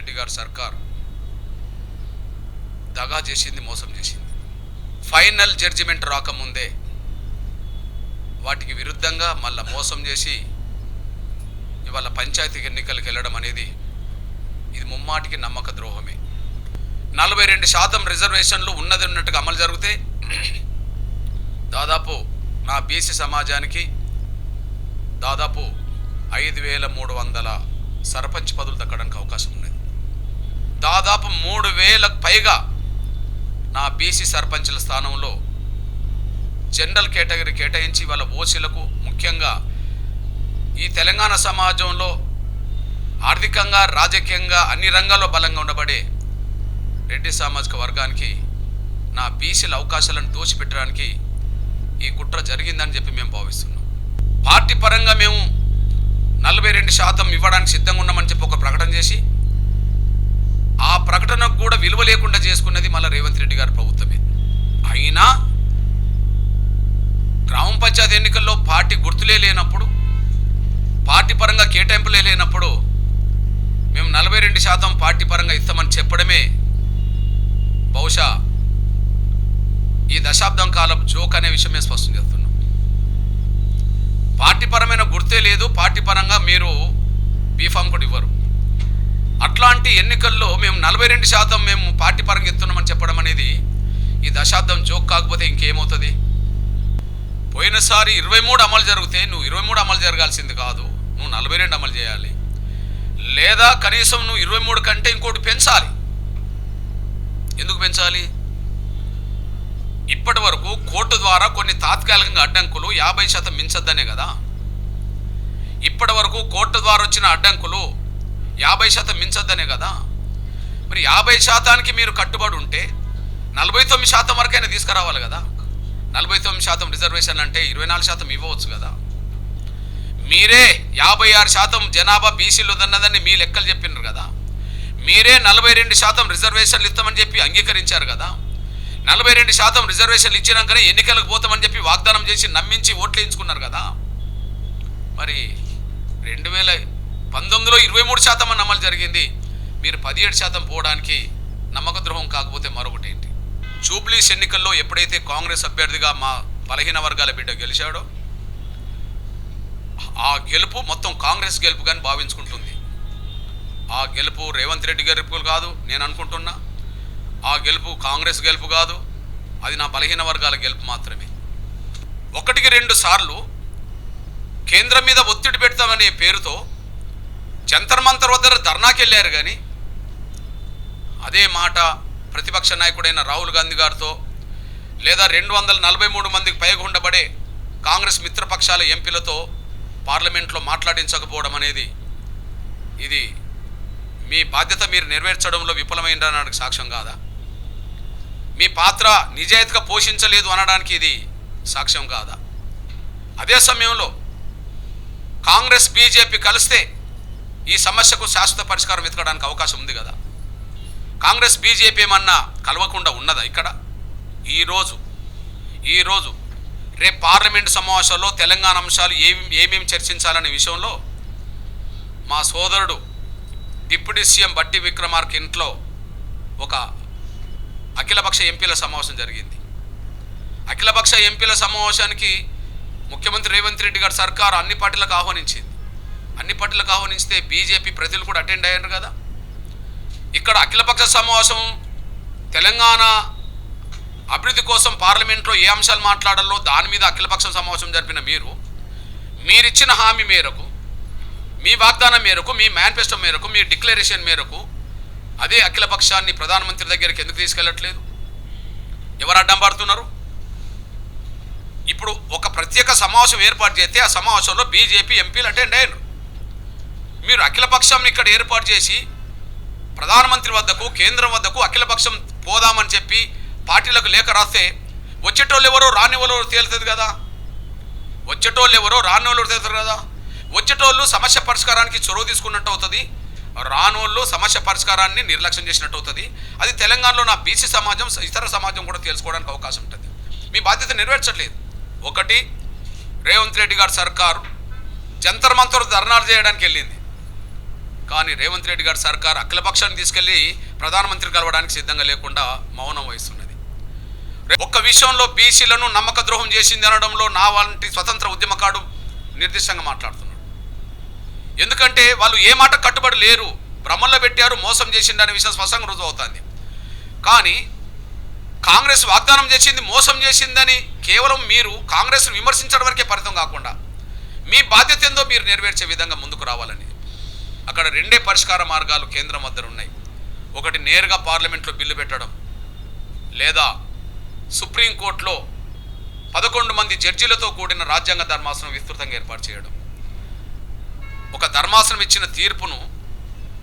రెడ్డి గారి సర్కార్. దగా చేసింది మోసం చేసింది. ఫైనల్ జడ్జిమెంట్ రాకముందే వాటికి విరుద్ధంగా మళ్ళా మోసం చేసి ఇవాళ పంచాయతీ ఎన్నికలకు వెళ్ళడం అనేది ఇది ముమ్మాటికి నమ్మక ద్రోహమే. నలభై రెండు శాతం రిజర్వేషన్లు ఉన్నది ఉన్నట్టుగా అమలు జరిగితే దాదాపు నా బీసీ సమాజానికి దాదాపు ఐదు వేల మూడు వందల సర్పంచ్ పదవులు దక్కడానికి అవకాశం ఉన్నది. దాదాపు మూడు వేలకు పైగా నా బీసీ సర్పంచ్ల స్థానంలో జనరల్ కేటగిరీ కేటాయించి వాళ్ళ ఓసీలకు ముఖ్యంగా ఈ తెలంగాణ సమాజంలో ఆర్థికంగా రాజకీయంగా అన్ని రంగాల్లో బలంగా ఉండబడే రెడ్డి సామాజిక వర్గానికి నా బీసీల అవకాశాలను దోచిపెట్టడానికి ఈ కుట్ర జరిగిందని చెప్పి మేము భావిస్తున్నాం. పార్టీ పరంగా మేము నలభై రెండు శాతం ఇవ్వడానికి సిద్ధంగా ఉన్నామని చెప్పి ఒక ప్రకటన చేసి ఆ ప్రకటనకు కూడా విలువ లేకుండా చేసుకున్నది మళ్ళీ రేవంత్ రెడ్డి గారి ప్రభుత్వమే. అయినా గ్రామ పంచాయతీ ఎన్నికల్లో పార్టీ గుర్తులే లేనప్పుడు పార్టీ పరంగా కేటాయింపులే లేనప్పుడు మేము నలభై రెండు శాతం పార్టీ పరంగా ఇస్తామని చెప్పడమే బహుశా ఈ దశాబ్దం కాలం జోక్ అనే విషయమే స్పష్టం చేస్తున్నాం. పార్టీ పరమైన గుర్తే లేదు పార్టీ పరంగా మీరు బీఫామ్ కూడా ఇవ్వరు. అట్లాంటి ఎన్నికల్లో మేము నలభై రెండు శాతం మేము పార్టీ పరంగా ఎత్తున్నామని చెప్పడం అనేది ఈ దశాబ్దం జోక్ కాకపోతే ఇంకేమవుతుంది? పోయినసారి ఇరవై మూడు అమలు జరిగితే నువ్వు ఇరవై మూడు అమలు జరగాల్సింది కాదు. నువ్వు నలభై రెండు అమలు చేయాలి. లేదా కనీసం నువ్వు ఇరవై మూడు కంటే ఇంకోటి పెంచాలి. ఎందుకు పెంచాలి? ఇప్పటి వరకు కోర్టు ద్వారా కొన్ని తాత్కాలికంగా అడ్డంకులు యాభై శాతం మించద్దనే కదా. ఇప్పటి వరకు కోర్టు ద్వారా వచ్చిన అడ్డంకులు యాభై శాతం మించొద్దనే కదా? మరి యాభై శాతానికి మీరు కట్టుబడి ఉంటే నలభై తొమ్మిది శాతం వరకైనా తీసుకురావాలి కదా? నలభై తొమ్మిది శాతం రిజర్వేషన్ అంటే ఇరవై నాలుగు శాతం ఇవ్వవచ్చు కదా? మీరే యాభై ఆరు శాతం జనాభా బీసీలు ఉన్నదని మీ లెక్కలు చెప్పినారు కదా? మీరే నలభై రెండు శాతం రిజర్వేషన్లు ఇస్తామని చెప్పి అంగీకరించారు కదా? నలభై రెండు శాతం రిజర్వేషన్లు ఇచ్చినాకనే ఎన్నికలకు పోతామని చెప్పి వాగ్దానం చేసి నమ్మించి ఓట్లు వేయించుకున్నారు కదా? మరి రెండు వేల పంతొమ్మిదిలో ఇరవై మూడు శాతం అని అమలు జరిగింది. మీరు పదిహేడు శాతం పోవడానికి నమ్మక ద్రోహం కాకపోతే మరొకటి ఏంటి? జూబ్లీస్ ఎన్నికల్లో ఎప్పుడైతే కాంగ్రెస్ అభ్యర్థిగా మా బలహీన వర్గాల బిడ్డ గెలిచాడో ఆ గెలుపు మొత్తం కాంగ్రెస్ గెలుపు కానీ భావించుకుంటుంది. ఆ గెలుపు రేవంత్ రెడ్డి గెలుపు కాదు నేను అనుకుంటున్నా. ఆ గెలుపు కాంగ్రెస్ గెలుపు కాదు అది నా బలహీన వర్గాల గెలుపు మాత్రమే. ఒకటికి రెండు సార్లు కేంద్రం మీద ఒత్తిడి పెడతామనే పేరుతో మంతర్ వద్ద ధర్నాకి వెళ్ళారు కానీ అదే మాట ప్రతిపక్ష నాయకుడైన రాహుల్ గాంధీ గారితో లేదా రెండు వందల నలభై మూడు మందికి పైగా ఉండబడే కాంగ్రెస్ మిత్రపక్షాల ఎంపీలతో పార్లమెంట్లో మాట్లాడించకపోవడం అనేది ఇది మీ బాధ్యత మీరు నెరవేర్చడంలో విఫలమైందనడానికి సాక్ష్యం కాదా? మీ పాత్ర నిజాయితీగా పోషించలేదు అనడానికి ఇది సాక్ష్యం కాదా? అదే సమయంలో కాంగ్రెస్ బీజేపీ కలిస్తే ఈ సమస్యకు శాశ్వత పరిష్కారం వెతకడానికి అవకాశం ఉంది కదా. కాంగ్రెస్ బీజేపీ ఏమన్నా కలవకుండా ఉన్నదా ఇక్కడ? ఈరోజు ఈరోజు రేపు పార్లమెంటు సమావేశాల్లో తెలంగాణ అంశాలు ఏమి ఏమేమి చర్చించాలనే విషయంలో మా సోదరుడు డిప్యూటీ సీఎం బట్టి విక్రమార్క ఇంట్లో ఒక అఖిలపక్ష ఎంపీల సమావేశం జరిగింది. అఖిలపక్ష ఎంపీల సమావేశానికి ముఖ్యమంత్రి రేవంత్ రెడ్డి గారి సర్కారు అన్ని పార్టీలకు ఆహ్వానించింది. అన్ని పార్టీలకు ఆహ్వానిస్తే బీజేపీ ప్రజలు కూడా అటెండ్ అయ్యారు కదా. ఇక్కడ అఖిలపక్ష సమావేశం తెలంగాణ అభివృద్ధి కోసం పార్లమెంట్లో ఏ అంశాలు మాట్లాడాలో దాని మీద అఖిలపక్ష సమావేశం జరిపిన మీరు మీరిచ్చిన హామీ మేరకు మీ వాగ్దానం మేరకు మీ మేనిఫెస్టో మేరకు మీ డిక్లరేషన్ మేరకు అదే అఖిలపక్షాన్ని ప్రధానమంత్రి దగ్గరికి ఎందుకు తీసుకెళ్ళట్లేదు? ఎవరు అడ్డం పడుతున్నారు? ఇప్పుడు ఒక ప్రత్యేక సమావేశం ఏర్పాటు చేస్తే ఆ సమావేశంలో బీజేపీ ఎంపీలు అటెండ్ అయ్యారు. మీరు అఖిలపక్షం ఇక్కడ ఏర్పాటు చేసి ప్రధానమంత్రి వద్దకు కేంద్రం వద్దకు అఖిలపక్షం పోదామని చెప్పి పార్టీలకు లేఖ రాస్తే వచ్చేటోళ్ళు ఎవరో రానివాళ్ళు తేలుతుంది కదా? వచ్చేటోళ్ళు ఎవరో రానివాళ్ళు తేలుతారు కదా? వచ్చేటోళ్ళు సమస్య పరిష్కారానికి చొరవ తీసుకున్నట్టు అవుతుంది. రానోళ్ళు సమస్య పరిష్కారాన్ని నిర్లక్ష్యం చేసినట్టు అవుతుంది. అది తెలంగాణలో నా బీసీ సమాజం ఇతర సమాజం కూడా తెలుసుకోవడానికి అవకాశం ఉంటుంది. మీ బాధ్యత నెరవేర్చట్లేదు. ఒకటి రేవంత్ రెడ్డి గారి సర్కారు జంతర్ మంతర్ ధర్నాలు చేయడానికి వెళ్ళింది. కానీ రేవంత్ రెడ్డి గారి సర్కార్ అఖిలపక్షాన్ని తీసుకెళ్ళి ప్రధానమంత్రి కలవడానికి సిద్ధంగా లేకుండా మౌనం వహిస్తున్నది. రే- ఒక్క విషయంలో బీసీలను నమ్మక ద్రోహం చేసింది అనడంలో నా వంటి స్వతంత్ర ఉద్యమకాడు నిర్దిష్టంగా మాట్లాడుతున్నాడు. ఎందుకంటే వాళ్ళు ఏ మాట కట్టుబడి లేరు భ్రమల్లో పెట్టారు మోసం చేసిండు అనే విషయం స్పష్టంగా రుజువు అవుతుంది. కానీ కాంగ్రెస్ వాగ్దానం చేసింది మోసం చేసిందని కేవలం మీరు కాంగ్రెస్ను విమర్శించడం వరకే పరితం కాకుండా మీ బాధ్యత ఏందో మీరు నెరవేర్చే విధంగా ముందుకు రావాలని అక్కడ రెండే పరిష్కార మార్గాలు కేంద్రం వద్ద ఉన్నాయి. ఒకటి నేరుగా పార్లమెంట్లో బిల్లు పెట్టడం లేదా సుప్రీంకోర్టులో పదకొండు మంది జడ్జీలతో కూడిన రాజ్యాంగ ధర్మాసనం విస్తృతంగా ఏర్పాటు చేయడం. ఒక ధర్మాసనం ఇచ్చిన తీర్పును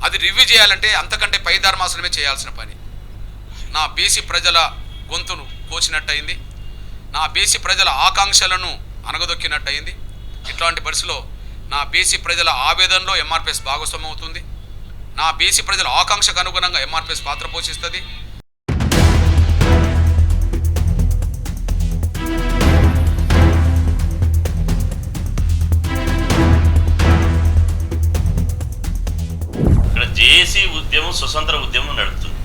అది రివ్యూ చేయాలంటే అంతకంటే పై ధర్మాసనమే చేయాల్సిన పని. నా బీసీ ప్రజల గొంతును కోచినట్టయింది. నా బీసీ ప్రజల ఆకాంక్షలను అనగదొక్కినట్టయింది. ఇట్లాంటి పరిస్థితిలో నా బీసీ ప్రజల ఆవేదనలో ఎంఆర్పిఎస్ భాగస్వామ్యం అవుతుంది నా బీసీ ప్రజల ఆకాంక్షకు అనుగుణంగా ఎంఆర్పిఎస్ పాత్ర పోషిస్తుంది. ఇక్కడ జేఏసీ ఉద్యమం స్వతంత్ర ఉద్యమం నడుపుతుంది.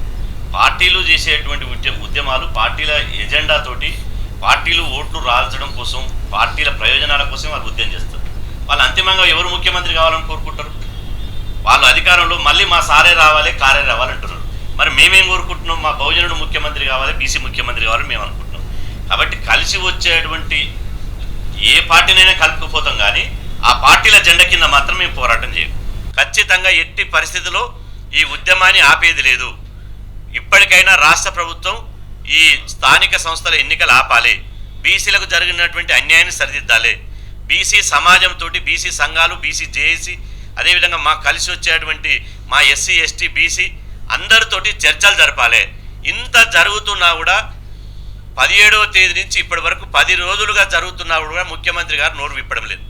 పార్టీలు చేసేటువంటి ఉద్యమ ఉద్యమాలు పార్టీల ఎజెండా తోటి పార్టీలు ఓట్లు రాల్చడం కోసం పార్టీల ప్రయోజనాల కోసం వాళ్ళు ఉద్యమం చేస్తారు. వాళ్ళు అంతిమంగా ఎవరు ముఖ్యమంత్రి కావాలని కోరుకుంటారు? వాళ్ళు అధికారంలో మళ్ళీ మా సారే రావాలి కారే రావాలంటున్నారు మరి మేమేం కోరుకుంటున్నాం? మా బహుజనుడు ముఖ్యమంత్రి కావాలి బీసీ ముఖ్యమంత్రి కావాలని మేము అనుకుంటున్నాం. కాబట్టి కలిసి వచ్చేటువంటి ఏ పార్టీనైనా కలుపుకుపోతాం కానీ ఆ పార్టీల జెండా కింద మాత్రం మేము పోరాటం చేయం ఖచ్చితంగా ఎట్టి పరిస్థితిలో ఈ ఉద్యమాన్ని ఆపేది లేదు. ఇప్పటికైనా రాష్ట్ర ప్రభుత్వం ఈ స్థానిక సంస్థల ఎన్నికలు ఆపాలి. బీసీలకు జరిగినటువంటి అన్యాయాన్ని సరిదిద్దాలి. బీసీ సమాజంతో బీసీ సంఘాలు బీసీ జేఏసీ అదేవిధంగా మా కలిసి వచ్చేటువంటి మా ఎస్సీ ఎస్టీ బీసీ అందరితోటి చర్చలు జరపాలి. ఇంత జరుగుతున్నా కూడా పదిహేడవ తేదీ నుంచి ఇప్పటి వరకు పది రోజులుగా జరుగుతున్నా కూడా ముఖ్యమంత్రి గారు నోరు విప్పడం లేదు.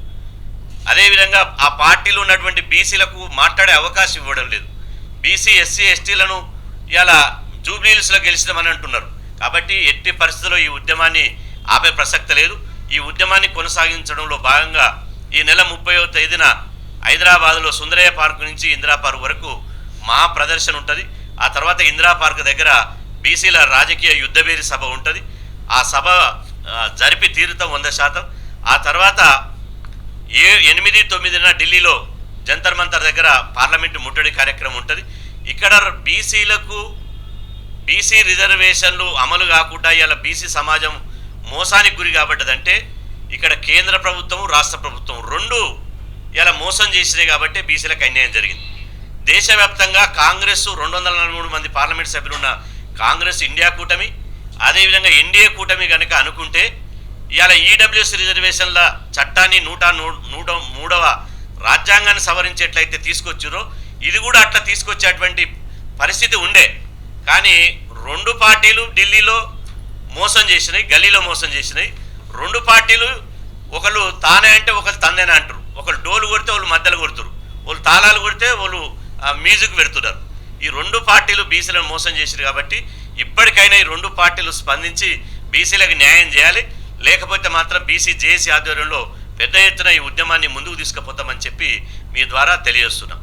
అదేవిధంగా ఆ పార్టీలో ఉన్నటువంటి బీసీలకు మాట్లాడే అవకాశం ఇవ్వడం లేదు. బీసీ ఎస్సీ ఎస్టీలను ఇలా జూబ్లీహిల్స్లో గెలిచినామని అంటున్నారు. కాబట్టి ఎట్టి పరిస్థితుల్లో ఈ ఉద్యమాన్ని ఆపే ప్రసక్తి లేదు. ఈ ఉద్యమాన్ని కొనసాగించడంలో భాగంగా ఈ నెల ముప్పైవ తేదీన హైదరాబాద్లో సుందరయ్య పార్క్ నుంచి ఇందిరా పార్క్ వరకు మా ప్రదర్శన ఉంటుంది. ఆ తర్వాత ఇందిరా పార్క్ దగ్గర బీసీల రాజకీయ యుద్ధవేరి సభ ఉంటుంది. ఆ సభ జరిపి తీరుతాం వంద శాతం. ఆ తర్వాత ఏ ఎనిమిది తొమ్మిదిన ఢిల్లీలో జంతర్ మంతర్ దగ్గర పార్లమెంటు ముట్టడి కార్యక్రమం ఉంటుంది. ఇక్కడ బీసీలకు బీసీ రిజర్వేషన్లు అమలు కాకుండా ఇలా బీసీ సమాజం మోసానికి గురి కాబడ్డదంటే ఇక్కడ కేంద్ర ప్రభుత్వం రాష్ట్ర ప్రభుత్వం రెండు ఇలా మోసం చేసినాయి కాబట్టి బీసీలకు అన్యాయం జరిగింది. దేశవ్యాప్తంగా కాంగ్రెస్ రెండు వందల నలభై మూడు మంది పార్లమెంట్ సభ్యులు ఉన్న కాంగ్రెస్ ఇండియా కూటమి అదేవిధంగా ఎన్డీఏ కూటమి కనుక అనుకుంటే ఇవాళ ఈడబ్ల్యూఎస్ రిజర్వేషన్ల చట్టాన్ని నూట నూ- నూట మూడవ రాజ్యాంగాన్ని సవరించేట్లయితే తీసుకొచ్చారో ఇది కూడా అట్లా తీసుకొచ్చేటువంటి పరిస్థితి ఉండే. కానీ రెండు పార్టీలు ఢిల్లీలో మోసం చేసినాయి గల్లీలో మోసం చేసినాయి. రెండు పార్టీలు ఒకళ్ళు తానే అంటే ఒకళ్ళు తందేనే అంటారు. ఒకళ్ళు డోలు కొడితే వాళ్ళు మధ్యలో కొడుతారు. వాళ్ళు తాళాలు కొడితే వాళ్ళు మ్యూజిక్ పెడుతున్నారు. ఈ రెండు పార్టీలు బీసీలను మోసం చేశారు కాబట్టి ఇప్పటికైనా ఈ రెండు పార్టీలు స్పందించి బీసీలకు న్యాయం చేయాలి. లేకపోతే మాత్రం బీసీ జేఏసీ ఆధ్వర్యంలో పెద్ద ఎత్తున ఈ ఉద్యమాన్ని ముందుకు తీసుకుపోతామని చెప్పి మీ ద్వారా తెలియజేస్తున్నాం.